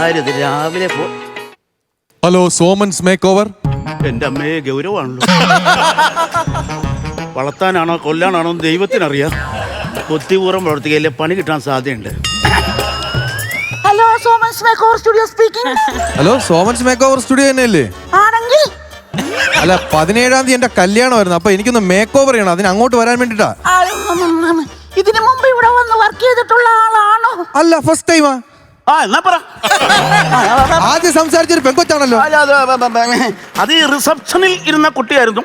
ആരിത്? രാവിലെ പോ hello Soman's make over എന്റെ അമ്മയെ ഗൗരവാണല്ലോ. വളർത്താനാണോ കൊല്ലാനാണോ എന്ന് ദൈവത്തിനറിയാം. ബുദ്ധിപൂർവം പ്രവർത്തിക്കയിലെ പണി കിട്ടാൻ സാധ്യതയുണ്ട്. Hello Soman's makeover studio speaking hello Soman's makeover studio തന്നെയല്ലേ? ആണെങ്കിൽ അല്ല പതിനേഴാം തീയതി എന്റെ കല്യാണമായിരുന്നു. അപ്പൊ എനിക്കൊന്ന് മേക്ക് ഓവർ ചെയ്യണം. അതിന് അങ്ങോട്ട് വരാൻ വേണ്ടിട്ടാ. ഇതിനു മുമ്പ് ഇവിടെ വന്ന് വർക്ക് ചെയ്തിട്ടുള്ള ആളാണോ? അല്ല ഫസ്റ്റ് ടൈമാ ആ എന്നാ പറ. ആദ്യം സംസാരിച്ചൊരു പെങ്കൊച്ചാണല്ലോ അല്ല, അത് ബ- ബ- ബ- അത് ഈ റിസപ്ഷനിൽ ഇരുന്ന കുട്ടിയായിരുന്നു.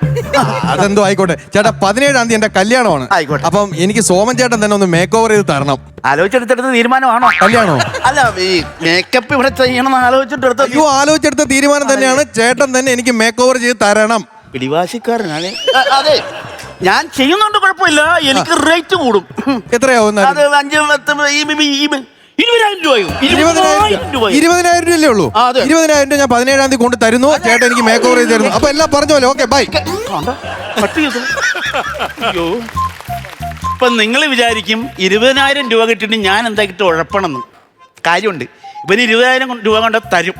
അതെന്തോ ആയിക്കോട്ടെ. ചേട്ടാ പതിനേഴാം തീയതി എന്റെ കല്യാണമാണ്. ആയിക്കോട്ടെ. അപ്പം എനിക്ക് സോമൻ ചേട്ടൻ തന്നെ ഒന്ന് മേക്ക് ഓവർ ചെയ്ത് തരണം. ആലോചിച്ചെടുത്തെടുത്ത തീരുമാനമാണോ? കല്യാണോ? അല്ല ഈ മേക്കപ്പ് ഇവിടെ ചെയ്യണമെന്ന് ആലോചിച്ചിട്ടെടുത്ത അയ്യോ ആലോചിച്ചെടുത്ത തീരുമാനം തന്നെയാണ്. ചേട്ടൻ തന്നെ എനിക്ക് മേക്ക് ഓവർ ചെയ്ത് തരണം. പിടിവാശിക്കാരനാണ്. അ- അതെ. ഞാൻ ചെയ്യുന്നുണ്ട് കുഴപ്പമില്ല. എനിക്ക് റേറ്റ് കൂടും. എത്രയാവും അത് അഞ്ച് പത്ത് ഈ ഈ- ഈ- ഇരുപതിനായിരം രൂപയോ. ഇരുപതിനായിരം രൂപയോ. ഇരുപതിനായിരം രൂപയല്ലേ ഉള്ളൂ? ആ, അതെ. ഇരുപതിനായിരം രൂപ ഞാൻ പതിനേഴാം തീയതി കൊണ്ട് തരുന്നു. ചേട്ടൻ എനിക്ക് മേക്ക് ഓവർ ചെയ്ത് തരുന്നു. അപ്പൊ എല്ലാം പറഞ്ഞ പോലെ ഓക്കെ ബൈ കണ്ടോ? കട്ട് ചെയ്തു. അയ്യോ. ഇപ്പൊ നിങ്ങൾ വിചാരിക്കും ഇരുപതിനായിരം രൂപ കിട്ടിയിട്ട് ഞാൻ എന്താക്കിട്ട് ഉഴപ്പണമെന്ന്. കാര്യമുണ്ട്. ഇവന് ഇരുപതിനായിരം കൊണ്ട് രൂപ കൊണ്ട് തരും.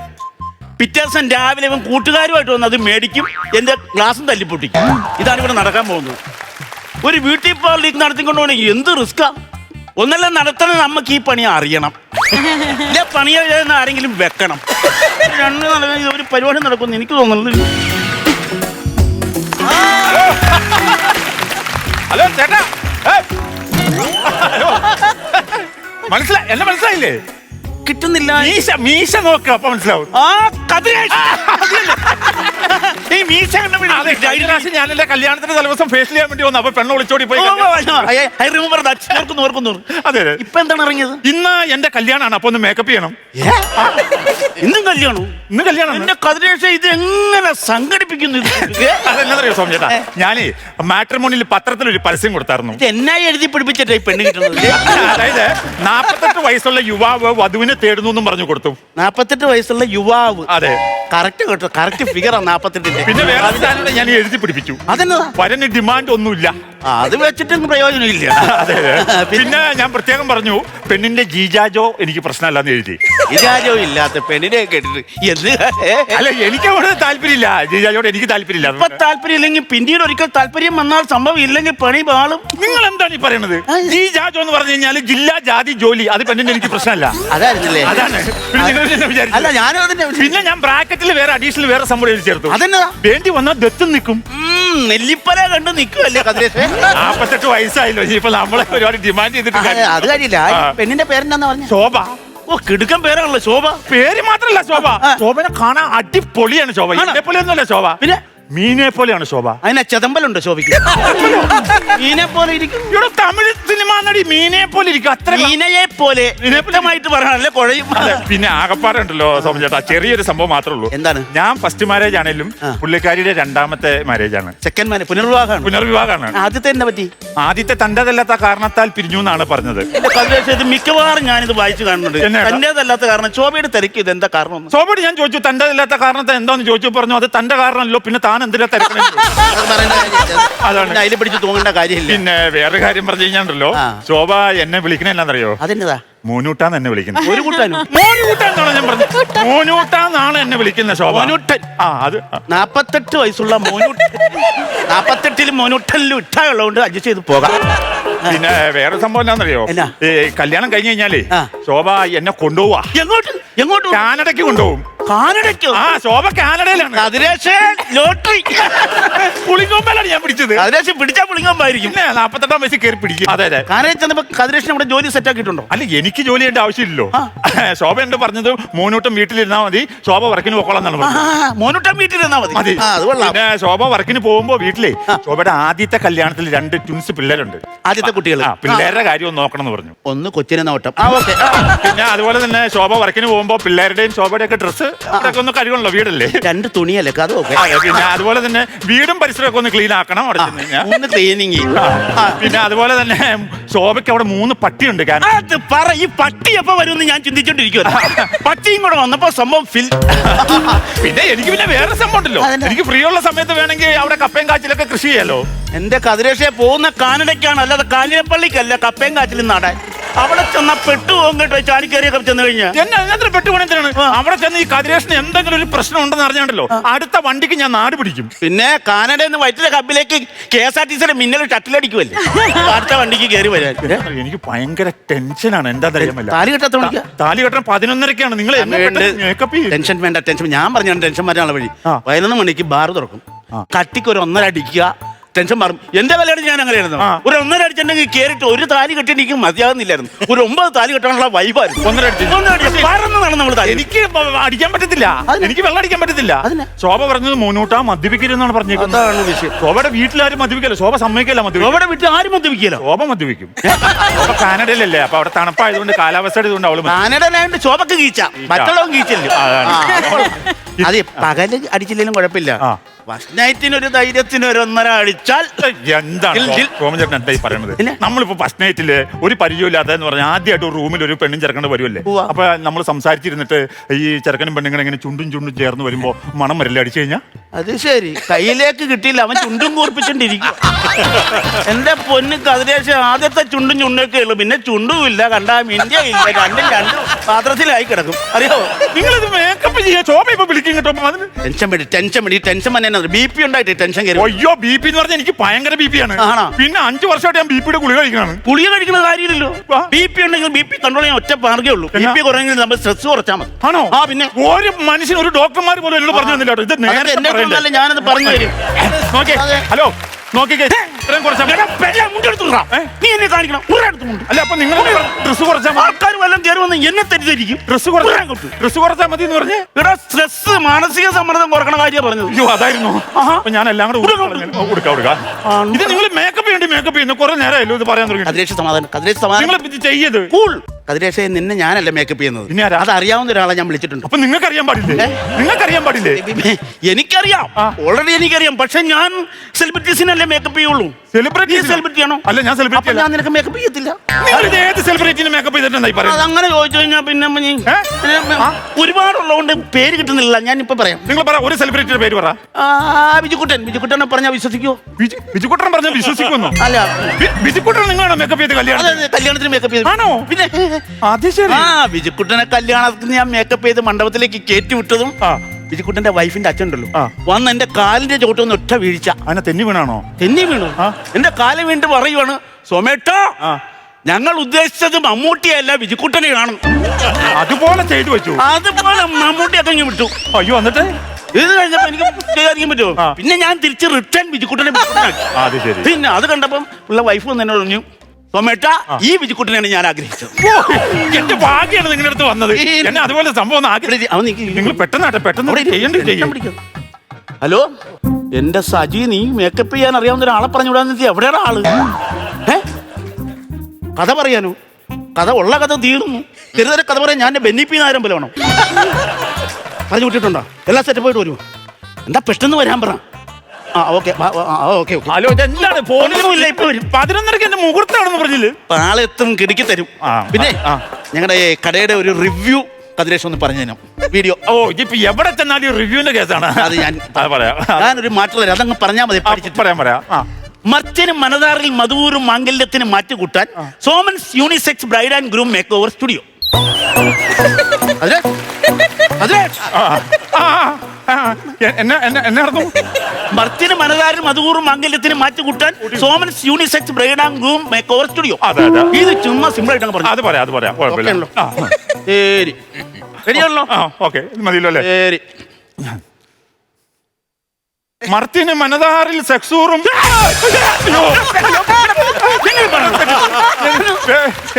പിറ്റേ ദിവസം രാവിലെ ഇവൻ കൂട്ടുകാരുമായിട്ട് വന്ന് അത് മേടിക്കും എന്റെ ഗ്ലാസും തല്ലിപ്പൊട്ടിക്കും. ഇതാണ് ഇവിടെ നടക്കാൻ പോകുന്നത്. ഒരു ബ്യൂട്ടി പാർലർ നടത്തിക്കൊണ്ട് പോകണമെങ്കിൽ എന്ത് റിസ്ക്കാ ഒന്നെല്ലാം നടത്തണ നമുക്ക് ഈ പണി അറിയണം. ഇല്ല പണി എഴുതുന്ന ആരെങ്കിലും വെക്കണം. രണ്ട് നടക്കുന്ന ഒരു പരിപാടി നടക്കുമെന്ന് എനിക്ക് തോന്നുന്നത് ഹലോ ചേട്ടാ. മനസ്സിലായി എന്നെ മനസ്സിലായില്ലേ? കിട്ടുന്നില്ല. മീശ മീശ നോക്ക് അപ്പൊ മനസ്സിലാവും. ആ കതിരേഷ്. ഈ മീശ അതെ കഴിഞ്ഞ പ്രാവശ്യം ഞാൻ എന്റെ കല്യാണത്തിന്റെ തലേദിവസം ഫേസ് ചെയ്യാൻ വേണ്ടി വന്നു. അപ്പൊ പെണ്ണ് ഒളിച്ചോടി പോയി ഐ റിമെമ്പർ ദാറ്റ് ഓർക്കുന്നു ഓർക്കുന്നു. അതെ അതെ. ഇപ്പൊ എന്താണ് ഇറങ്ങിയത്? ഇന്ന് എന്റെ കല്യാണമാണ് അപ്പൊ ഒന്ന് മേക്കപ്പ് ചെയ്യണം. ഇന്നും കല്യാണം? ഇന്ന് കല്യാണം എന്റെ കതിരേഷ ഇത് എങ്ങനെ സംഘടിപ്പിക്കുന്നു? അതെന്നറിയോ സ്വാമി ചേട്ടാ? ഞാനേ മാട്രിമോണിയിൽ പത്രത്തിൽ ഒരു പരസ്യം കൊടുത്തായിരുന്നു. എന്നായി എഴുതി പിടിപ്പിച്ചിട്ടേ ഈ പെണ്ണ് കിട്ടുന്നത്? അതായത് നാപ്പത്തെട്ട് വയസ്സുള്ള യുവാവ് വധുവിനെ തേടുന്നു എന്നും പറഞ്ഞു കൊടുത്തു. നാപ്പത്തെട്ട് വയസ്സുള്ള യുവാവ്. അതെ. കറക്റ്റ് കേട്ടോ കറക്റ്റ് ഫിഗർ നാപ്പത്തെട്ടിന്റെ പിന്നെ വേറെ ഞാൻ എഴുതി പിടിപ്പിച്ചു. അതെന്നതാ വരന് ഡിമാൻഡ് ഒന്നുമില്ല. ആ, അത് വെച്ചിട്ടൊന്നും പ്രയോജനമില്ല. അതെ പിന്നെ? ഞാൻ പ്രത്യേകം പറഞ്ഞു പെണ്ണിന്റെ ജീജാജോ എനിക്ക് പ്രശ്നമല്ലാന്ന് എഴുതി. ജീജാജോ ഇല്ലാത്ത പെണ്ണിനെ കേട്ടിട്ട് എന്ത് ഏ? അല്ല എനിക്ക് അവിടെ താല്പര്യമില്ല. ജീജാജോട് എനിക്ക് ഇപ്പൊ താല്പര്യമില്ല. താല്പര്യം ഇല്ലെങ്കിൽ പിന്നീട് ഒരിക്കൽ താല്പര്യം വന്നാൽ സംഭവം ഇല്ലെങ്കിൽ പണി പാളും നിങ്ങൾ എന്താണ് ഈ പറയുന്നത് ജീജാജോ എന്ന് പറഞ്ഞു കഴിഞ്ഞാൽ ജില്ലാ ജാതി ജോലി അത് പെണ്ണിന്റെ എനിക്ക് പ്രശ്നമല്ല. അതായിരുന്നില്ലേ അതാണ്. പിന്നെ നിങ്ങൾ എന്നെ വിചാരിച്ചത്? അല്ല ഞാനും അതിന്റെ പിന്നെ ഞാൻ ബ്രാക്കറ്റിൽ വേറെ അഡീഷണൽ വേറെ സംഭവം ചേർത്തു. അതെന്നതാ വേണ്ടി വന്നാൽ ദത്തും നിൽക്കും. നെല്ലിപ്പര നെല്ലിപ്പല കണ്ട് നിൽക്കുമല്ലേ കതിരേഷ് നാപ്പത്തെട്ട് വയസ്സായല്ലോ ഇനിയിപ്പോ നമ്മളെ ഒരുപാട് ഡിമാൻഡ് ചെയ്തിട്ട് അത് കാര്യമില്ല. പെണ്ണിന്റെ പേരെന്താന്ന് പറഞ്ഞു? ശോഭ. ഓ കിടുക്കൻ പേരാണല്ലോ ശോഭ. പേര് മാത്രല്ല ശോഭ. ശോഭനെ കാണാൻ അടിപൊളിയാണ് ശോഭ? എന്നെ പോലെ ഒന്നുമല്ല ശോഭ. പിന്നെ? മീനെ പോലെയാണ് ശോഭ. അതിനെ ചെതമ്പലുണ്ട് ശോഭിക്ക് മീനെ പോലെ ഇരിക്കും. ഇവിടെ തമിഴ് സിനിമ നടി മീനെ പോലെ ഇരിക്കും. അത്ര മീനയെ പോലെ വ്യക്തമായിട്ട് പറയാനല്ലേ കുഴയും. അതെ, പിന്നെ ആകപ്പാറ ഉണ്ടല്ലോ സോമൻ ചേട്ടാ. ചെറിയൊരു സംഭവം മാത്രമേ ഉള്ളൂ. എന്താണ്? ഞാൻ ഫസ്റ്റ് മാരേജ് ആണെങ്കിലും. പുള്ളിക്കാരിയുടെ രണ്ടാമത്തെ മാരേജ് ആണ്. ചെക്കന്മാരെ പുനർവിവാഹമാണ്. പുനർവിവാഹമാണ്. ആദ്യത്തെ എന്താ പറ്റി? ആദ്യത്തെ തന്റേതല്ലാത്ത കാരണത്താൽ പിരിഞ്ഞു എന്നാണ് പറഞ്ഞത്. എന്റെ കതിരേഷ് ഇത് മിക്കവാറും ഞാനിത് വായിച്ചു കാണുന്നുണ്ട്. എന്നാ? തന്റേതല്ലാത്ത കാരണം ശോഭയുടെ തിരക്ക് ഇത് എന്താ കാരണം എന്ന്. സോമോട് ഞാൻ ചോദിച്ചു തന്റേതല്ലാത്ത കാരണത്തെ എന്താന്ന് ചോദിച്ചു പറഞ്ഞു അത് തന്റെ കാരണമല്ലോ പിന്നെ താൻ എന്തിനാ തിരക്കണേ. അതാണ്. അതിൽ പിടിച്ച് തൂങ്ങേണ്ട കാര്യമില്ല. പിന്നെ വേറെ കാര്യം പറഞ്ഞു കഴിഞ്ഞാണ്ടല്ലോ. ശോഭ എന്നെ വിളിക്കണ എന്നാന്നറിയോ? അതെന്നതാ മോനൂട്ടാന്ന് എന്നെ വിളിക്കുന്നത് ഒരു കൂട്ടാനും? മോനൂട്ടാന്നാണ് ഞാൻ പറഞ്ഞത്? മോനൂട്ടാന്നാണ് എന്നെ വിളിക്കുന്നത് ശോഭ. മോനൂട്ടൻ. ആ അത്. നാപ്പത്തെട്ട് വയസ്സുള്ള മോനുട്ടൻ നാപ്പത്തെട്ടിലും മോനുട്ടലിലും ഇട്ടായുള്ളതുകൊണ്ട് അഡ്ജസ്റ്റ് ചെയ്ത് പോകാം. പിന്നെ വേറെ സംഭവം എന്താണെന്നറിയോ കല്യാണം കഴിഞ്ഞു കഴിഞ്ഞാലേ. ശോഭ എന്നെ കൊണ്ടുപോവാ. എങ്ങോട്ട്? എങ്ങോട്ട്? കാനഡയ്ക്ക് കൊണ്ടുപോകും. കാനഡയ്ക്കോ ആ ശോഭ കാനഡയിലാണ്. ലോട്ടറി. പുളിങ്ങോമ്പലാണ് ഞാൻ പിടിച്ചത്. കതിരേഷ് പിടിച്ചാ പുളിങ്ങമ്പായിരിക്കും. പിന്നെ നാപ്പത്തെട്ടാം വയസ്സിൽ കയറി പിടിക്കും. അതെ അതെ. കാനഡയിൽ ചെന്നപ്പോ കതിരേഷിന് ഇവിടെ ജോലി സെറ്റ് ആക്കിയിട്ടുണ്ടോ? അല്ല എനിക്ക് ജോലി ചെയ്യേണ്ട ആവശ്യമില്ലല്ലോ. ശോഭ എന്റെ പറഞ്ഞത് മൂന്നൂട്ടം വീട്ടിലിരുന്നാ മതി ശോഭ വർക്കിന് പോക്കോളാം എന്നാണ് പറഞ്ഞത് മോനുട്ടൻ വീട്ടിലിരുന്നാ മതി. പിന്നെ ശോഭ വർക്കിന് പോകുമ്പോ വീട്ടിലെ ശോഭയുടെ ആദ്യത്തെ കല്യാണത്തിൽ രണ്ട് ട്വിൻസ് പിള്ളേരുണ്ട്. ആദ്യത്തെ കുട്ടികൾ പിള്ളേരുടെ കാര്യം ഒന്ന് നോക്കണം എന്ന് പറഞ്ഞു. ഒന്ന് കൊച്ചിനെ നോട്ടം. പിന്നെ അതുപോലെ തന്നെ ശോഭ വർക്കിന് പോകുമ്പോ പിള്ളേരുടെയും ശോഭയുടെ ഒക്കെ ഡ്രസ്സ് അവിടെയൊക്കെ ഒന്ന് കഴുകണല്ലോ വീടല്ലേ? രണ്ട് തുണിയല്ലേ അത് ഓക്കെ അതെ, പിന്നെ അതുപോലെ തന്നെ വീടും പരിസരമൊക്കെ ഒന്ന് ക്ലീൻ ആക്കണം അവിടെ ചെന്ന് കഴിഞ്ഞാ. മൂന്ന് ക്ലീനിങ് പിന്നെ അതുപോലെ തന്നെ ശോഭയ്ക്ക് അവിടെ മൂന്ന് പട്ടിയുണ്ട് കാരണം അത് പറ ഈ പട്ടി എപ്പോ വരും ഞാൻ ചിന്തിച്ചോണ്ടിരിക്കുവായിരുന്നു പട്ടിയും കൂടെ വന്നപ്പോ സംഭവം ഫിൽ പിന്നെ എനിക്ക് പിന്നെ വേറെ സംഭവം ഉണ്ടല്ലോ? എനിക്ക് ഫ്രീ ഉള്ള സമയത്ത് വേണമെങ്കിൽ അവിടെ കപ്പയും കാച്ചിലൊക്കെ കൃഷി ചെയ്യാലോ. എന്റെ കതിരേഷയെ പോകുന്ന കാനഡയ്ക്കാണ് അല്ലാതെ കാഞ്ഞിരപ്പള്ളിക്കല്ല കപ്പയും കാച്ചിലും നടാൻ അവിടെ ചെന്ന പെട്ടുപോകും കേട്ടോ ചാടിക്കറിയൊക്കെ ചെന്ന് കഴിഞ്ഞാൽ എന്നെ അതിനകത്ത് അവിടെ ചെന്ന് ഈ കതിരേഷന് എന്തെങ്കിലും ഒരു പ്രശ്നം ഉണ്ടെന്ന് അറിഞ്ഞാണ്ടല്ലോ അടുത്ത വണ്ടിക്ക് ഞാൻ നാട് പിടിക്കും. പിന്നെ കാനഡയിൽ നിന്ന് വൈറ്റിലെ കപ്പിലേക്ക് കെ എസ് ആർ ടി സിയുടെ മിന്നൽ ഷട്ടിലടിക്കുമല്ലേ അടുത്ത വണ്ടിക്ക് കയറി വരാൻ. എനിക്ക് ഭയങ്കര ടെൻഷനാണ് എന്താ അറിയാമല്ല താലി കെട്ടാത്ത താലി കെട്ടാൻ പതിനൊന്നരക്കാണ് നിങ്ങൾ ടെൻഷൻ വേണ്ട ടെൻഷൻ. ഞാൻ പറഞ്ഞാണ് ടെൻഷൻ വരാനുള്ള വഴി. പതിനൊന്ന് മണിക്ക് ബാർ തുറക്കും. കട്ടിക്ക് ഒരു ഒന്നര അടിക്കുക. ടെൻഷൻ മാറും. എന്റെ കല്യാണം ഞാൻ അങ്ങനെയായിരുന്നു. ഒരു ഒന്നര അടിച്ചിട്ടുണ്ടെങ്കിൽ കേറിട്ട് ഒരു താലി കെട്ടി എനിക്ക് മതിയാകുന്നില്ലായിരുന്നു. ഒരു ഒമ്പത് താലി കെട്ടാനുള്ള വൈബായിരുന്നു ഒന്നര അടിച്ച്. ഒന്നര അടിച്ച്. പറന്നതാണ് നമ്മൾ എനിക്ക് അടിക്കാൻ പറ്റത്തില്ല. എനിക്ക് വെള്ളം അടിക്കാൻ പറ്റത്തില്ല. അതിന്? ശോഭ പറഞ്ഞത് മൂന്നൂട്ട മദ്യപിക്കരുതെന്നാണ് പറഞ്ഞേക്കുന്നത്. വിഷയം. ശോഭയുടെ വീട്ടിലാരും മദ്യപിക്കല്ലോ. ശോഭ സമ്മതിക്കല്ല മദ്യപിക്കും അവിടെ വീട്ടിൽ ആരും മദ്യപിക്കല്ലോ. ശോഭ മദ്യപിക്കും. ശോഭ കാനഡയിലല്ലേ? അപ്പൊ അവിടെ തണുപ്പായതുകൊണ്ട് കാലാവസ്ഥ ആയതുകൊണ്ട് അവൾ കാനഡയിലായതുകൊണ്ട് ശോഭക്ക് കീച്ച. മറ്റുള്ളവൻ കീച്ചല്ലോ. അതെ പകൽ അടിച്ചില്ലെങ്കിലും കുഴപ്പമില്ല. ഒരു ധൈര്യത്തിന് ഒരു ഒന്നര അടിച്ചാൽ എന്താണ്. സോമചേട്ടൻ എന്തായി പറയണത്? ഇല്ല. നമ്മളിപ്പോ ഫസ്റ്റ് നൈറ്റിൽ ഒരു പരിചയമില്ലാത്തതെന്ന് പറഞ്ഞാൽ ആദ്യമായിട്ട് ഒരു റൂമിൽ ഒരു പെണ്ണും ചെറുക്കണ്ട് വരുമല്ലേ. അപ്പൊ നമ്മൾ സംസാരിച്ചിരുന്നിട്ട് ഈ ചെറുക്കനും പെണ്ണുങ്ങളും ഇങ്ങനെ ചുണ്ടും ചുണ്ടും ചേർന്ന് വരുമ്പോ മണം വരില്ല അടിച്ചു കഴിഞ്ഞാൽ അത് ശരി. കയ്യിലേക്ക് കിട്ടിയില്ല. അവൻ ചുണ്ടും കൂർപ്പിച്ചോണ്ടിരിക്കും എന്റെ പൊന്ന് കതിരേശ ആദ്യത്തെ ചുണ്ടും ചുണ്ടൊക്കെ ഉള്ളു. പിന്നെ ചുണ്ടും ഇല്ല. കണ്ടാ മിന്ത്യ ഇല്ല. രണ്ടും രണ്ടും പാത്രത്തിലായി കിടക്കും. അറിയോ നിങ്ങളിത് മേക്കപ്പ് ചെയ്യാ ശോഭ ഇപ്പൊ വിളിക്കും കേട്ടോ. അതിന് ടെൻഷൻ പെടി ടെൻഷൻ പെടി ടെൻഷൻ തന്നെ ബി പി ഉണ്ടായിട്ട് ടെൻഷൻ കയറി അയ്യോ ബി പി എന്ന് പറഞ്ഞാൽ എനിക്ക് ഭയങ്കര ബി പി ആണ്. ആണോ? പിന്നെ അഞ്ചു വർഷമായിട്ട് ഞാൻ ബി പിയുടെ ഗുളിക കഴിക്കണം ഗുളിക കഴിക്കുന്ന കാര്യമില്ലല്ലോ. ആ. ബി പി ഉണ്ടെങ്കിൽ ബി പി കൺട്രോൾ ചെയ്യാൻ ഒറ്റ മാർഗേ ഉള്ളൂ. ബി എന്നാ? പി കുറഞ്ഞെങ്കിൽ നമ്മൾ സ്ട്രെസ് കുറച്ചാൽ മതി. ആണോ? ആ പിന്നെ ഒരു മനുഷ്യൻ ഒരു ഡോക്ടർമാർ പോലും എന്നോട് പറഞ്ഞു തന്നില്ല കേട്ടോ. ഇത് നേരത്തെ പറയണ്ടേ? ഞാനത് പറഞ്ഞു തരും. നോക്കിയേ അതെ. ഹലോ. നോക്കിക്കേ. ഇത്രയും കുറച്ചാ? നീ എന്നെ കാണിക്കണം. അല്ല അപ്പൊ നിങ്ങൾ ഡ്രസ് കുറച്ചാൽ മതി. ആൾക്കാർ വല്ലതും കയറി വന്ന് എന്നെ തെറ്റിദ്ധരിക്കും. ഡ്രസ് ഒരാൻ കുറച്ചാൽ കൊടുത്തു. ഡ്രസ് കുറച്ചാൽ മതി എന്ന് പറഞ്ഞേ? എടാ സ്ട്രെസ് മാനസിക സമ്മർദ്ദം കുറക്കണ കാര്യം പറഞ്ഞത്. അയ്യോ അതായിരുന്നു. അപ്പൊ ഞാൻ എല്ലാം കൂടെ കൊടുക്കാം, കൊടുക്കാം ഇത് നിങ്ങൾ മേക്കപ്പ് ചെയ്യേണ്ടി മേക്കപ്പ് ചെയ്യുന്നു. കുറെ നേരമായല്ലോ ഇത് പറയാൻ തുടങ്ങി കതിരേഷ് സമാധാനം കതിരേഷ് സമാധാനം നിങ്ങൾ ചെയ്യത് കൂൾ കതിരേഷെ നിന്നെ ഞാനല്ല മേക്കപ്പ് ചെയ്യുന്നത്? പിന്നെ ആരാ? അത് അറിയാവുന്ന ഒരാളെ ഞാൻ വിളിച്ചിട്ടുണ്ട്. അപ്പൊ നിങ്ങൾക്ക് അറിയാൻ പാടില്ലേ? നിങ്ങൾക്ക് അറിയാൻ പാടില്ലേ? എനിക്കറിയാം. ഓൾറെഡി എനിക്കറിയാം. പക്ഷെ ഞാൻ സെലിബ്രിറ്റീസിനല്ലേ മേക്കപ്പ് ചെയ്യുള്ളൂ. സെലിബ്രിറ്റി നീ celebrity ആണോ? അല്ല ഞാൻ അപ്പൊ സെലിബ്രിറ്റി അല്ല. ഞാൻ നിനക്ക് മേക്കപ്പ് ചെയ്യത്തില്ല. നിങ്ങൾ ഇത് ഏത് സെലിബ്രിറ്റിനെ മേക്കപ്പ് ചെയ്തിട്ടുണ്ടായി പറയാം അതങ്ങനെ ചോദിച്ചു കഴിഞ്ഞാൽ പിന്നെ നീ ഏ? ആ? ഒരുപാടുള്ളതുകൊണ്ട് പേര് കിട്ടുന്നില്ല. ഞാൻ ഇപ്പൊ പറയാം. നിങ്ങൾ പറ ഒരു സെലിബ്രിറ്റിയുടെ പേര് പറ. ആ, ബിജുക്കുട്ടൻ ബിജുക്കുട്ടനെ പറഞ്ഞാൽ വിശ്വസിക്കോ? ബിജു ബിജുക്കുട്ടൻ പറഞ്ഞ വിശ്വസിക്കുന്നു അല്ല. ബിജുകുട്ടൻ ബിജുക്കുട്ടൻ നിങ്ങളാണോ മേക്കപ്പ് ചെയ്ത് അതെ കല്യാണം അതെ, കല്യാണത്തിന് മേക്കപ്പ് ചെയ്തു. ആണോ? പിന്നെ അത് ശരി. ആ ബിജുക്കുട്ടനെ കല്യാണത്തിന് ഞാൻ മേക്കപ്പ് ചെയ്ത് മണ്ഡപത്തിലേക്ക് കയറ്റി വിട്ടതും ആ. ബിജുക്കുട്ടന്റെ വൈഫിന്റെ അച്ഛൻ ഉണ്ടല്ലോ ആ. വന്ന് എന്റെ കാലിന്റെ ചോട്ടൊന്ന് ഒറ്റ വീഴ്ച. അവനെ തെന്നി വീണാണോ? തെന്നി വീണു. ആ. എന്റെ കാൽ വീണ്ടും പറയുവാണ് സോമേട്ടോ ആ. ഞങ്ങൾ ഉദ്ദേശിച്ചത് മമ്മൂട്ടിയല്ല ബിജുക്കുട്ടനെയാണ് അതുപോലെ ചെയ്തു വെച്ചു. അതുപോലെ മമ്മൂട്ടി ഇങ്ങ് വിട്ടു. അയ്യോ എന്നിട്ട്? ഇത് കഴിഞ്ഞപ്പോ എനിക്ക് കൈകാര്യം പറ്റുമോ? ആ. പിന്നെ ഞാൻ തിരിച്ച് റിട്ടേൺ ബിജുക്കുട്ടനെ ബിജുക്കുട്ടനാക്കി. ആ, അത് ശരി. പിന്നെ അത് കണ്ടപ്പം ഉള്ള വൈഫ് വന്ന് എന്നോട് പറഞ്ഞു സോമേട്ട ഈ വിജിക്കുട്ടനെയാണ് ഞാൻ ആഗ്രഹിച്ചത്. ഓ, എന്റെ ഭാഗ്യാണ് നിങ്ങളുടെ അടുത്ത് വന്നത്. എന്നെ അതുപോലെ സംഭവം ഒന്ന് ആക്കി- ഇവിടെ ഇരി, അവൻ നിക്ക്. നിങ്ങൾ പെട്ടെന്നാട്ടെ പെട്ടെന്ന് ചെയ്യണ്ടേ ചെയ്യും. ഹലോ എന്റെ സജി നീ മേക്കപ്പ് ചെയ്യാൻ അറിയാവുന്ന ഒരാളെ പറഞ്ഞു വിടാന്ന് എവിടെയാണ് ആൾ? ഏ? കഥ പറയാനോ? കഥ ഉള്ള കഥ തീർന്നു. ചെറുതര കഥ പറയാൻ ഞാൻ ബെന്നിപ്പി നാരം പോലെ വേണം. പറഞ്ഞു വിട്ടിട്ടുണ്ടോ? എല്ലാ സെറ്റപ്പ് ആയിട്ട് വരുമോ എന്താ പെട്ടെന്ന് വരാൻ പറ. ആ ഓക്കെ. ഹലോ ഇതെന്താണ്? ഫോണിലുമില്ല ഇപ്പൊ. പതിനൊന്നരക്ക് എന്റെ മുഹൂർത്തമാണെന്ന് പറഞ്ഞില്ലേ? പാളെത്തും കിടക്കി തരും. ആ, പിന്നെ ആ. ഞങ്ങളുടെ കടയുടെ ഒരു റിവ്യൂ കതിരേഷ് ഒന്ന് പറഞ്ഞു തരാം വീഡിയോ. ഓ ഇതിപ്പോ എവിടെ ചെന്നാലും റിവ്യൂന്റെ കേസാണ്. അത് ഞാൻ അത് പറയാം. ഞാനൊരു മാറ്റം തരാം. അതങ്ങ് പറഞ്ഞാൽ മതി ആ, പഠിച്ചിട്ട്. പറയാം പറയാം. ആ. മർച്ചനും മനതാറിൽ മധുവൂരും മാംഗല്യത്തിന് മാറ്റുകൂട്ടാൻ Soman's unisex bride and groom makeover studio. മർച്ചന് മനതാറിൽ മധുവൂറും മാംഗല്യത്തിന് മാറ്റുകൂട്ടാൻ Soman's unisex bride and groom make studio അതെ, അതെ. ഇത് ചുമ്മാ സിമ്പിൾ ആയിട്ട് അങ്ങ് പറഞ്ഞു. അത് പറയാം അത് പറയാം. ഓക്കെ കുഴപ്പമില്ല. ശരി. ശരിയാണല്ലോ ആ ഓക്കെ. ഇത് മതിയല്ലോ അല്ലേ? ശരി. മർത്തിന് മനതാറിൽ സെക്സൂറും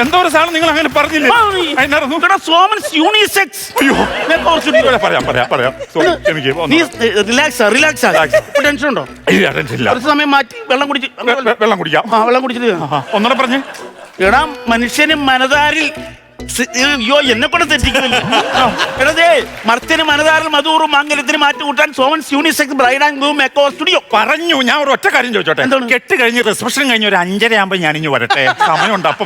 എന്തോ ഒരു സാധനം നിങ്ങൾ അങ്ങനെ പറഞ്ഞില്ലേ? അതിനകത്ത് ഇവിടെ സോമൻസ് യൂണിസെക്സ് അയ്യോ പറയാം പറയാം പറയാം. നീ റിലാക്സ് റിലാക്സ് Relax. ടെൻഷൻ ഉണ്ടോ? ഇല്ല, attention ഇല്ല. കുറച്ച് സമയം മാറ്റി വെള്ളം കുടിച്ച് വെ- വെ- വെള്ളം കുടിക്കാം. ആ വെള്ളം കുടിച്ചിട്ട് ആ, ഒന്നുകൂടെ പറഞ്ഞേ. എടാ മനുഷ്യന് മനതാരിൽ അയ്യോ എന്നെ കൊണ്ട് തെറ്റിക്കുന്നില്ലേ. മർത്തിന് മനതാറിൽ മധൂറും മാംഗല്യത്തിന് മാറ്റി കൂട്ടാൻ Soman's unisex bride and groom echo studio. പറഞ്ഞു ഞാൻ ഒരു ഒറ്റ കാര്യം ചോദിച്ചോട്ടെ? കെട്ട് കഴിഞ്ഞ് റിസപ്ഷൻ കഴിഞ്ഞ് ഒരു അഞ്ചര ആകുമ്പോൾ ഞാൻ ഇനി വരട്ടെ. സമയമുണ്ട് അപ്പൊ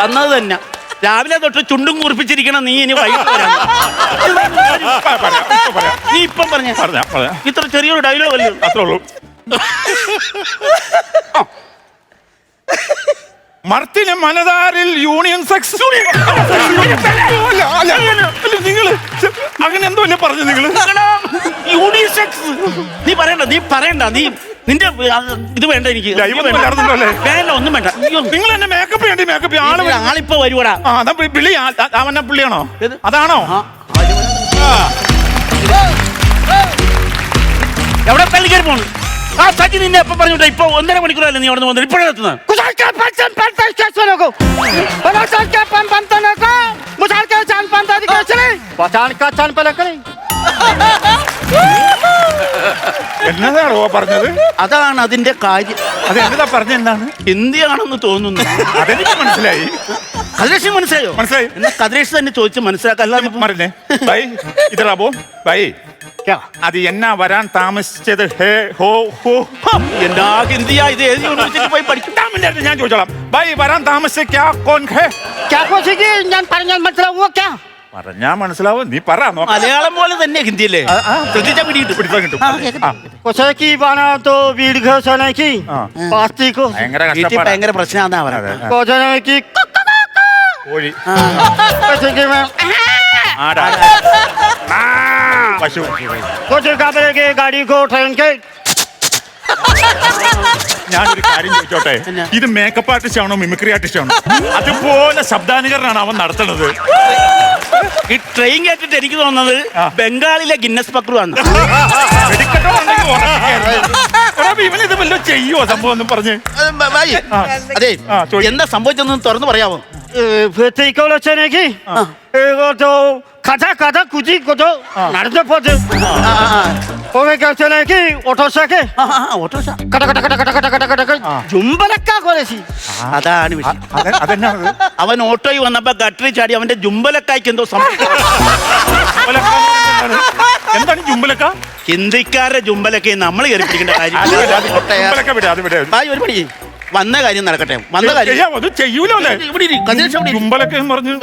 വന്നത് തന്നെ. രാവിലെ തൊട്ട് ചുണ്ടും കുറിപ്പിച്ചിരിക്കണം നീ ഇനി. നീ ഇപ്പം പറഞ്ഞ. പറഞ്ഞാ ഇത്ര ചെറിയൊരു ഡയലോഗ് അല്ലേ? അത്രേ ഉള്ളൂ. മർത്തിന് മനതാരിൽ യൂണിയൻ സെക്സ് അല്ല നിങ്ങൾ അങ്ങനെ എന്തോ അല്ലേ പറഞ്ഞു നിങ്ങൾ യൂണിയൻ സെക്സ്. നീ പറയണ്ട നീ പറയണ്ട നീ നിന്റെ ഇത് വേണ്ട എനിക്ക്. വേണ്ട. ഒന്നും വേണ്ട. നിങ്ങൾ എന്നെ മേക്കപ്പ് ചെയ്യണ്ടി മേക്കപ്പ് ആൾ ആളിപ്പോ വരുവടാ. പിള്ളി അവനെ പുള്ളിയാണോ? അതാണോ? എവിടെ പള്ളിക്കരി പോണു? ആ സജി നിന്നെ എപ്പം പറഞ്ഞിട്ട് ഇപ്പൊ ഒന്നര മണിക്കൂറല്ലേ നീ അവിടെ വന്നത്? ഇപ്പോഴെത്തുന്നത് എന്നതാണോ പറഞ്ഞത്? അതാണ് അതിന്റെ കാര്യം. അത് എന്നതാ പറഞ്ഞ എന്താണ്? ഹിന്ദിയാണെന്ന് തോന്നുന്നു. അതെനിക്ക് മനസ്സിലായി. കതിരേഷ് മനസ്സിലായോ? മനസ്സിലായി. എന്നാ കതിരേഷ് തന്നെ ചോദിച്ച് മനസ്സിലാക്കല്ലേ പറഞ്ഞേ ബൈ. ഇതാ ബൈ. അത് എന്നാ വരാൻ താമസിച്ചത്? ഹേ ഹോ ഹോ എന്താ ഹിന്ദിയാ ഇത് പോയി പഠിക്കും? ഞാൻ ചോദിച്ചോളാം. ബൈ വരാൻ താമസിച്ച ക്യാ ക്യാ ഞാൻ പറഞ്ഞാൽ മനസ്സിലാവുമോ ക്യാ. പറഞ്ഞാ മനസ്സിലാവും. നീ പറ മലയാളം പോലെ തന്നെ ഹിന്ദിയല്ലേ? ശ്രദ്ധിച്ചാ ഭയങ്കര ആടാ. ആ, പശു कोशिश का के गाड़ी को ट्रेन के ഞാനൊരു കാര്യം ചോദിച്ചോട്ടെ എന്നാ? ഇത് മേക്കപ്പ് ആർട്ടിസ്റ്റ് ആണോ മിമിക്രി ആർട്ടിസ്റ്റ് ആണോ അതുപോലെ ശബ്ദാനുകരണമാണ് അവൻ നടത്തുന്നത് ഈ ട്രെയിൻ കേട്ടിട്ട് എനിക്ക് തോന്നുന്നത് ആ. ബംഗാളിലെ ഗിന്നസ് പക്രു ആണ് വെടിക്കെട്ടോടുണ്ടെങ്കിൽ ഉറപ്പിക്കായിരുന്നു. എടാ, ഇവൻ ഇത് വല്ലതും ചെയ്യുവോ സംഭവം എന്ന് പറഞ്ഞ് ആ. അതെ ആ, ചോദിക്ക്. എന്താ സംഭവിച്ചെന്ന് തുറന്നു പറയാമോ কাঁথা কাঁথা কুচি কত নাড়তে পথে ওকে গেছে নাকি অটো শাকে অটো শাক কাটা কাটা কাটা কাটা কাটা কাটা কাটা ജുംബലക്കാ കൊലശി അതാണ് അവൻ ഓട്ടോയിൽ വന്നപ്പോ ഗട്ടറി ചാടി അവന്റെ ജുംബലക്കായ്ക്ക് എന്തോ എന്താണ് ജുംബലക്ക? ഹിന്ദിക്കാരുടെ ജുംബലക്കെ നമ്മൾ കയറിപ്പിടിക്കേണ്ട കാര്യം ഒരു പണി വന്ന കാര്യം നടക്കട്ടെ. വന്ന കാര്യം. ചെയ്യാം, അത് ചെയ്യൂലോ അല്ലേ ഇവിടെ ഇരി, കതിരേഷ് അവിടെ ഇരി. ജുമ്പലക്ക പറഞ്ഞു.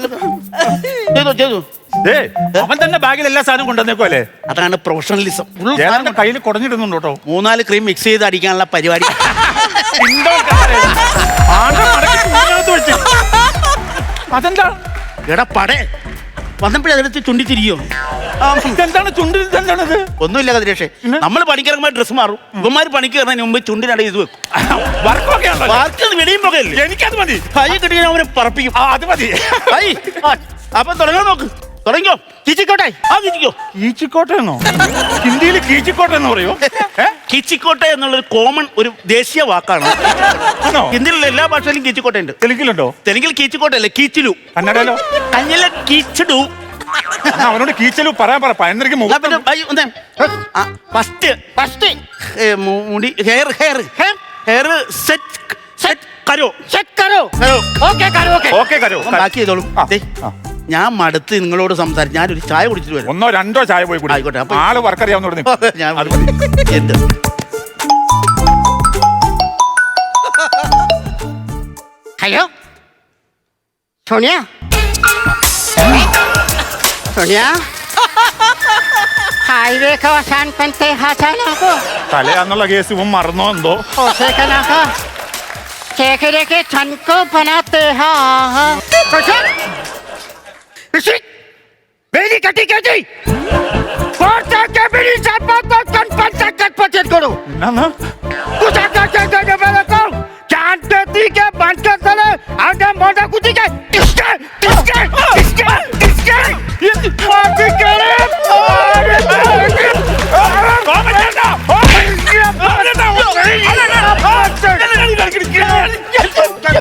ചെയ്തു ചെയ്തു. ദേ, അവൻ തന്നെ ബാഗിൽ എല്ലാ സാധനവും കൊണ്ടുവന്നേക്കോ അല്ലേ? അതാണ് പ്രൊഫഷണലിസം ഏതാണ്ട് കയ്യിൽ കുടഞ്ഞിടുന്നുണ്ട് കേട്ടോ. മൂന്നാൽ ക്രീം മിക്സ് ചെയ്ത് അടിക്കാനുള്ള പരിപാടി. മടക്കി വെച്ച്. അതെന്താ? എടാ പടേ. വന്നപ്പോഴേ അതിനകത്ത് ചുണ്ടി തിരിയോ എന്താണ് ചുണ്ടിൽ എന്താണത് ഒന്നുമില്ല കതിരേഷേ. നമ്മൾ പണിക്കിറങ്ങുമ്പോൾ ഡ്രസ്സ് മാറും. ഇവന്മാർ പണിക്ക് കയറുന്നതിന് മുമ്പ് ചുണ്ടിനടയിൽ ഇത് വെക്കും. വർക്കൊക്കെ വർക്ക് വെടിയും പോകല്ലേ എനിക്കത് മതി. കൈ കിട്ടി അവനെ പറപ്പിക്കും. ആ അത് മതി. അപ്പൊ തുടങ്ങാൻ നോക്ക്. തുടങ്ങിയോ കീച്ചിക്കോട്ടെ. ആ കീച്ചിക്കോ. കീച്ചിക്കോട്ടെ എന്നോ ഹിന്ദിയിൽ കീച്ചിക്കോട്ടെ എന്ന് പറയോ കീച്ചിക്കോട്ടെ എന്നുള്ളൊരു കോമൺ ഒരു ദേശീയ വാക്കാണ്. ആണോ? ഹിന്ദിയിലുള്ള എല്ലാ ഭാഷയിലും കീച്ചിക്കോട്ടെ ഉണ്ട് തെലുങ്കിലുണ്ടോ? തെലുങ്കിൽ കീച്ചിക്കോട്ടെ അല്ലേ കീച്ചിലു. കന്നഡയിലോ? കഞ്ഞിലെ കീച്ചിടു. അവനോട് കീച്ചലു പറയാൻ പറ പയന്നരക്ക് ഫസ്റ്റ് ഫസ്റ്റ് മുടി hair hair? Hair set set കരോ. Set കരോ. ഓക്കെ കരോ. ഓക്കെ കരോ ബാക്കി ചെയ്തോളും. ഞാൻ മടുത്ത് നിങ്ങളോട് സംസാരിച്ച് ഞാനൊരു ചായ കുടിച്ചിട്ട് വരാം ഒന്നോ രണ്ടോ ചായ പോയി കൂടി ആയിക്കോട്ടെ, അപ്പൊ- ആള് വർക്ക് അറിയാവുന്ന ഞാൻ അത് മതി എന്ത് ഹലോ സോണിയ സോണിയ हाईवे का आसान बनते हाथाना को തലയാന്നുള്ള കേസ് ഇവൻ മറന്നോ എന്തോ ओसे का ना का चेहरे के छन को बनाते हैं कुछ Bersik! Beni kati kati! Forza che mi risalpando con forza che pacet guru! ना ना Cosa che che che che me lo cau! Chante ti che banca sale! Anda moda kuti che! Tiske! Tiske! Tiske! Tiske! Mati kare! Mati kare! Come on now! Come on now!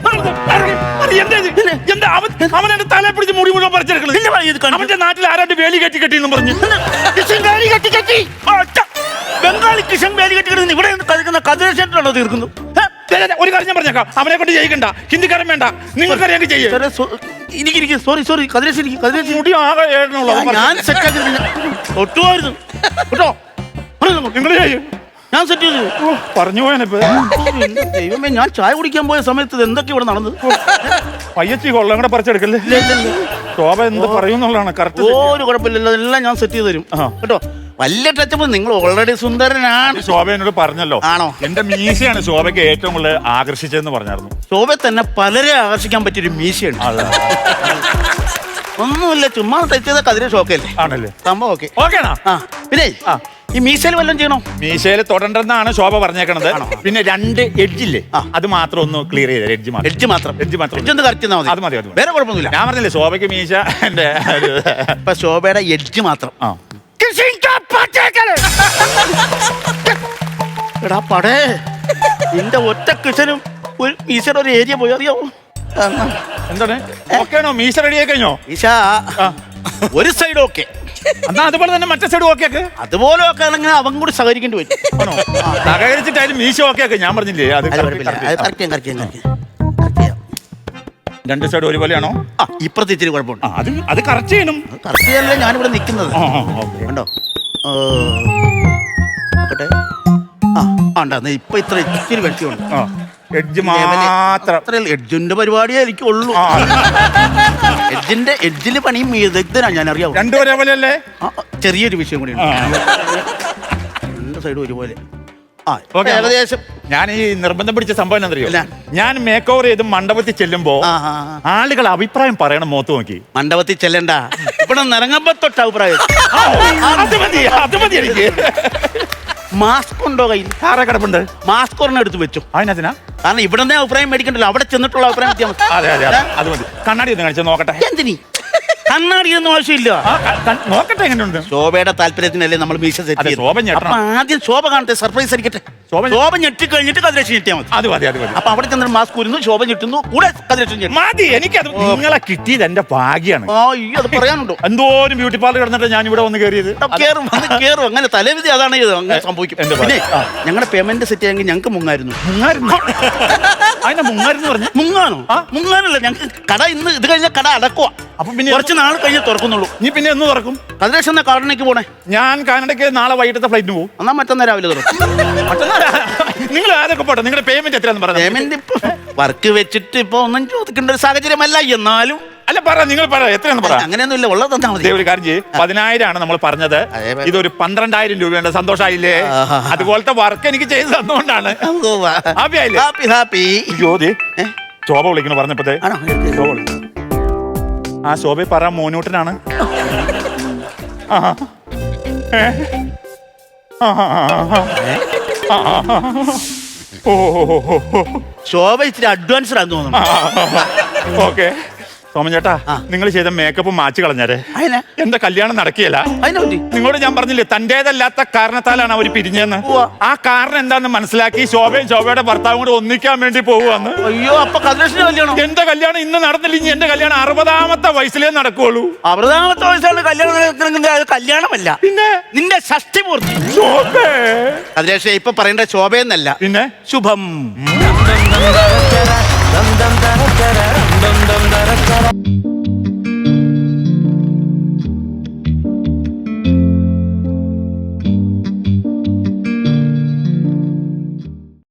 Come on now! എന്താ അവൻ അവൻ എന്റെ പിടിച്ച് മുടി മുഴുവൻ പറിച്ചെടുക്കണം? അവന്റെ നാട്ടിൽ ആരാണ്ട് വേലി കെട്ടി കെട്ടി പറഞ്ഞു. കിഷൻ വേലി കെട്ടി കെട്ടി. ബംഗാളി കിഷൻ വേലി കെട്ടി കിടന്ന് ഇവിടെ കളിക്കുന്ന കതിരേഷനാണോ തീർക്കുന്നു. ഒരു കാര്യം ഞാൻ പറഞ്ഞേക്കാം. അവനെ കൊണ്ട് ജയിക്കണ്ട. ഹിന്ദിക്കാരൻ വേണ്ട. നിങ്ങൾക്കറിയാൻ ഞങ്ങൾക്ക് ചെയ്യും. എനിക്ക് എനിക്ക് സോറി സോറി കതിരേശ് എനിക്ക് കതിരേശ് മുടി ആകെ ഞാൻ സെറ്റാക്കി തൊട്ടുമായിരുന്നു കേട്ടോ? നിങ്ങൾ ചെയ്യും. ഞാൻ സെറ്റ് ചെയ്തു. പറഞ്ഞു പോയാനിപ്പോ എന്റെ ദൈവമേ ഞാൻ ചായ കുടിക്കാൻ പോയ സമയത്ത് എന്തൊക്കെ ഇവിടെ നടന്നത്? പയ്യച്ചി കൊള്ളം കൂടെ പറിച്ചെടുക്കല്ലേ? ശോഭ എന്ത് പറയുന്നുള്ളതാണ് കറക്റ്റ് ഒരു കുഴപ്പമില്ലല്ലോ എല്ലാം ഞാൻ സെറ്റ് ചെയ്ത് തരും. കേട്ടോ? വലിയ ടച്ചപ്പ് നിങ്ങൾ ഓൾറെഡി സുന്ദരനാണ്. ശോഭ എന്നോട് പറഞ്ഞല്ലോ. ആണോ? എന്റെ മീശയാണ് ശോഭയ്ക്ക് ഏറ്റവും കൂടുതൽ ആകർഷിച്ചതെന്ന് പറഞ്ഞായിരുന്നു. ശോഭ തന്നെ പലരെ ആകർഷിക്കാൻ പറ്റിയൊരു മീശയാണ്. ഒന്നുമില്ല ചുമ്മാ തെറ്റിയത് കതിരെ ഷോക്കല്ലേ ആണല്ലേ? സംഭവം ഓക്കെ ഓക്കെ ആ പിന്നെ? ആ. ഈ മീശയിൽ വല്ലതും ചെയ്യണോ? മീശയിൽ തൊടണ്ടെന്നാണ് ശോഭ പറഞ്ഞേക്കണത്. പിന്നെ രണ്ട് എഡ്ജില്ലേ. അത് മാത്രം ഒന്ന് ക്ലിയർ ചെയ്ത എഡ്ജ് മാത്രം. എഡ്ജ് മാത്രം. എഡ്ജ് മാത്രം എഡ്ജ് ഒന്ന് കറക്റ്റ് ചെയ്താൽ അത് മതി, അത് വേറെ കുഴപ്പമൊന്നുമില്ല. ഞാൻ പറഞ്ഞില്ലേ ശോഭയ്ക്ക് മീശ എന്റെ ഇപ്പൊ ശോഭയുടെ എഡ്ജ് മാത്രം. എടാ പടേ നിന്റെ ഒറ്റ കിഷനും ഒരു മീശയുടെ ഒരു ഏരിയ പോയി അറിയാവോ എന്താണ്? ഓക്കെ ആണോ മീശ റെഡിയായി കഴിഞ്ഞോ? മീശ ഒരു സൈഡ് ഓക്കെ എന്നാ അതുപോലെ തന്നെ മറ്റേ സൈഡ് ഓക്കെ ആക്ക് അതുപോലെ ഒക്കെ ആണെങ്കിൽ അവൻ കൂടി സഹകരിക്കേണ്ടി വരും. ആണോ? സഹകരിച്ചിട്ടായാലും മീശ ഓക്കെ ആക്ക് ഞാൻ പറഞ്ഞില്ലേ അത് അത് കുഴപ്പമില്ല. അത് കറക്റ്റ് ചെയ്യാം കറക്റ്റ് ചെയ്യാം correct ചെയ്യാം. രണ്ട് സൈഡ് ഒരുപോലെയാണോ? ആ ഇപ്പുറത്ത് ഇച്ചിരി കുഴപ്പമുണ്ട്. ആ അത് അത് കറക്റ്റ് ചെയ്യണം. കറക്റ്റ് ചെയ്യാനല്ലേ ഞാനിവിടെ നിൽക്കുന്നത്. ആ, ആ, okay. കണ്ടോ? ഓ. നോക്കട്ടെ. ആ ഇപ്പൊ ഇത്ര ഇച്ചിരി വെട്ടിയുണ്ട്. ആ. എഡ്ജ് മാത്രം. അത്ര എഡ്ജിന്റെ പരിപാടിയേ എനിക്കുള്ളൂ. ആ, എഡ്ജിന്റെ എഡ്ജിന്റെ പണിയും വിദഗ്ധനാണ് ഞാൻ അറിയാം രണ്ടും ഒരേപോലെ അല്ലേ ചെറിയൊരു വിഷയം കൂടി. രണ്ട് സൈഡും ഒരുപോലെ. ആ Okay. ഏകദേശം ഞാൻ ഈ നിർബന്ധം പിടിച്ച സംഭവം എന്നറിയോ ഇല്ല. ഞാൻ മേക്ക് ഓവർ ചെയ്ത് മണ്ഡപത്തിൽ ചെല്ലുമ്പോ ആ, ആ, ആ. ആളുകൾ അഭിപ്രായം പറയണം മുഖത്ത് നോക്കി. മണ്ഡപത്തിൽ ചെല്ലണ്ട. ഇവിടെ നിറങ്ങുമ്പോ തൊട്ട് അഭിപ്രായം അത് മതി അത് മതി എനിക്ക്. മാസ്ക് ഉണ്ടോ കയ്യിൽ? ആരാ കിടപ്പുണ്ട്? മാസ്ക് ഒരെണ്ണം എടുത്ത് വെച്ചു. അതിനകത്തിനാ? കാരണം ഇവിടെ നിന്നേ അഭിപ്രായം മേടിക്കണ്ടല്ലോ. അവിടെ ചെന്നിട്ടുള്ള അഭിപ്രായം വ്യത്യാസം. അതെ അതെ അതെ. അത് മതി. കണ്ണാടി ഒന്ന് നോക്കട്ടെ. എന്തിനി? കണ്ണാടി ഒന്നും ആവശ്യമില്ല. ആ, ക- ക- നോക്കട്ടെ എങ്ങനെയുണ്ട്? ശോഭയുടെ താല്പര്യത്തിനല്ലേ നമ്മൾ മീശ സെറ്റ് അതെ, ചെയ്തത്. ഞെട്ടണം. അപ്പൊ ആദ്യം ശോഭ കാണട്ടെ സർപ്രൈസ് അടിക്കട്ടെ. ശോഭ ഞെ- ശോഭ ഞെട്ടി കഴിഞ്ഞിട്ട് കതിരക്ഷി ഞെട്ടിയാൽ മതി. അത് മതി അത് മതി. അപ്പൊ അവിടെ ചെന്നിട്ട് മാസ്ക് ഊരുന്നു ശോഭ ഞെട്ടുന്നു കൂടെ കതിരക്ഷി മതി മതി എനിക്കത് നിങ്ങളെ കിട്ടിയത് എന്റെ ഭാഗ്യാണ്. ആ ഈ അത് പറയാനുണ്ടോ? എന്തോരം ബ്യൂട്ടി പാർലർ കിടന്നിട്ട് ഞാൻ ഇവിടെ വന്ന് കയറിയത്? കേറും വന്ന് കേറും. അങ്ങനെ തലവിധി അതാണ് ഇത് അങ്ങനെ സംഭവിക്കും. എന്റെ പിന്നെ ആ. ഞങ്ങളുടെ പേയ്മെന്റ് സെറ്റ് ചെയ്യാമെങ്കിൽ ഞങ്ങൾക്ക് മുങ്ങായിരുന്നു. മുങ്ങായിരുന്നു? അതിന്റെ മുങ്ങായിരുന്നു പറഞ്ഞു? മുങ്ങാനോ മുങ്ങാനല്ല ഞങ്ങൾക്ക് കട ഇന്ന് ഇത് കഴിഞ്ഞ കട അടക്കുക അപ്പൊ പിന്നെ കുറച്ച് നാൾ കഴിഞ്ഞ് തുറക്കുന്നുള്ളൂ. നീ പിന്നെ എന്ന് തുറക്കും? കതിരക്ഷ എന്നാ കാറിനേക്ക് പോണേ? ഞാൻ കാനഡയ്ക്ക് നാളെ വൈകിട്ടത്തെ ഫ്ലൈറ്റിന് പോകും എന്നാ മറ്റന്നാ രാവിലെ തുറക്കും. നിങ്ങൾ ആരൊക്കെ പോട്ടെ? നിങ്ങളുടെ പേയ്മെന്റ് എത്രയാന്ന് പറഞ്ഞു പേയ്മെന്റ് ഇപ്പൊ വർക്ക് വെച്ചിട്ട് ഇപ്പൊ ഒന്നും ചോദിക്കേണ്ട ഒരു സാഹചര്യമല്ല എന്നാലും. അല്ല പറ നിങ്ങൾ പറ എത്രയാന്ന് പറ. അങ്ങനെയൊന്നും ഇല്ല ഉള്ളത് തന്നാ മതി. ദേ ഒരു കാര്യം ചെയ്യും. പതിനായിരം ആണ് നമ്മൾ പറഞ്ഞത്. ഇതൊരു പന്ത്രണ്ടായിരം രൂപയുണ്ട്. സന്തോഷമായില്ലേ. അതുപോലത്തെ വർക്ക് എനിക്ക് ചെയ്ത് തന്നുകൊണ്ടാണ് ഹാപ്പി ആയില്ലേ? Happy happy Jyothi? ശോഭ പറഞ്ഞപ്പോ പറഞ്ഞപ്പോഴത്തെ ശോഭ വിളിക്കുന്നു. ആ ശോഭ പറ മോനൂട്ടനാണ്. ശോഭ ഇച്ചിരി അഡ്വാൻസ്ഡ് ആണെന്ന് തോന്നുന്നു ഓക്കെ സോമൻ നിങ്ങൾ ചെയ്ത മേക്കപ്പ് മാച്ച് കളഞ്ഞാരെ. എന്റെ കല്യാണം നടക്കിയല്ല നിങ്ങളോട് ഞാൻ പറഞ്ഞില്ലേ തന്റേതല്ലാത്ത കാരണത്താലാണ് അവർ പിരിഞ്ഞെന്ന് ആ കാരണം എന്താണെന്ന് മനസ്സിലാക്കി ശോഭയും ശോഭയുടെ ഭർത്താവും കൂടെ ഒന്നിക്കാൻ വേണ്ടി പോവുകയെന്ന് അയ്യോ അപ്പൊ കല്യാണം? എന്റെ കല്യാണം ഇന്ന് നടന്നില്ലെങ്കിൽ എന്റെ കല്യാണം അറുപതാമത്തെ വയസ്സിലേ നടക്കുള്ളൂ അറുപതാമത്തെ വയസ്സാണ് കല്യാണം കല്യാണമല്ല. പിന്നെ? നിന്റെ ഷഷ്ടിപൂർത്തി അതിലേഷേ ഇപ്പൊ പറയേണ്ട ശോഭയെന്നല്ല. പിന്നെ? ശുഭം. I gotta.